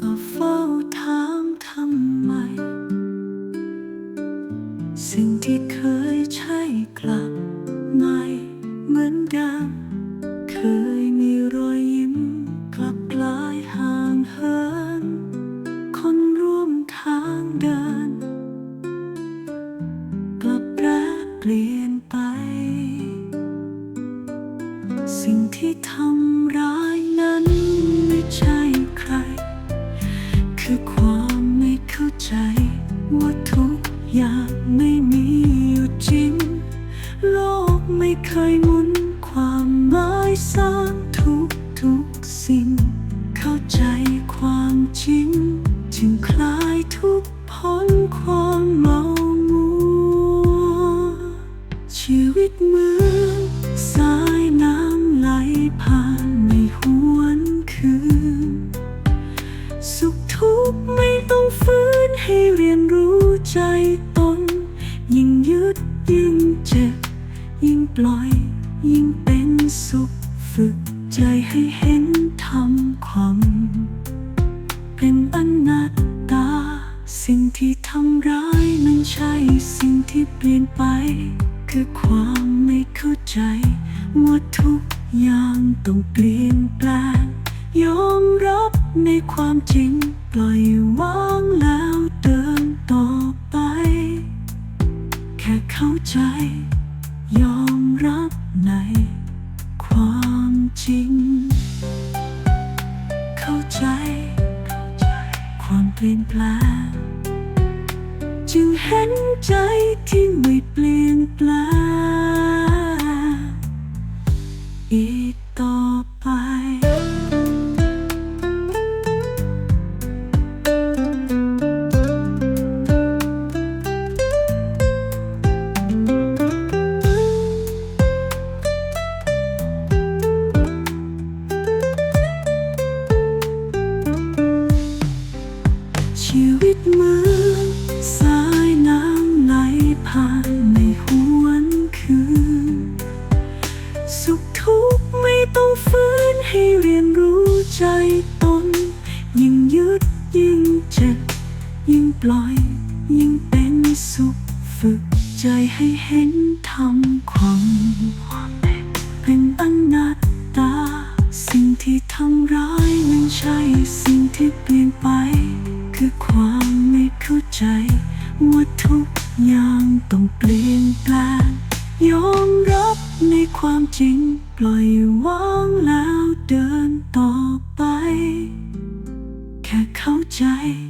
ก็เฝ้าถามทำไม สิ่งที่เคยใช่กลับไม่เหมือนเดิมเคยมีรอยยิ้มกลับกลายห่างเหินคนร่วมทางเดิน ที่ทำร้ายนั้นไม่ใช่ใคร คือความไม่เข้าใจ ว่าทุกอย่างไม่มีอยู่จริง โลกไม่เคยหมุนความหมายสร้างทุกทุกสิ่ง เข้าใจความจริงจึง ผ่านในหวนคืน สุขทุกข์ไม่ต้องฟื้นให้เรียนรู้ใจตน ยิ่งยึดยิ่งเจ็บ ยิ่งปล่อย ยิ่งเป็นสุขฝึกใจให้เห็นธรรมความเป็นอนัตตา สิ่งที่ทำร้ายนั้นใช่สิ่งที่เปลี่ยนไป คือความไม่เข้าใจว่าทุก ย่างต้องเปลี่ยนแปลงยอมรับในความจริง ปล่อยวางแล้วเดินต่อไป แค่เข้าใจ ยอมรับในความจริง เข้าใจ ความเปลี่ยนแปลงจึงเห็นใจที่ไม่เปลี่ยนแปลง กต่อไยิ่งเจ็บยิ่งปล่อย ยิ่งเป็นสุขฝึกใจให้เห็นธรรมความเป็นอนัตตา สิ่งที่ทำร้ายมันใช่สิ่งที่เปลี่ยนไป คือความไม่เข้าใจว่าทุกอย่างต้องเปลี่ยนแปลงยอมรับในความจริงปล่อยวาง แ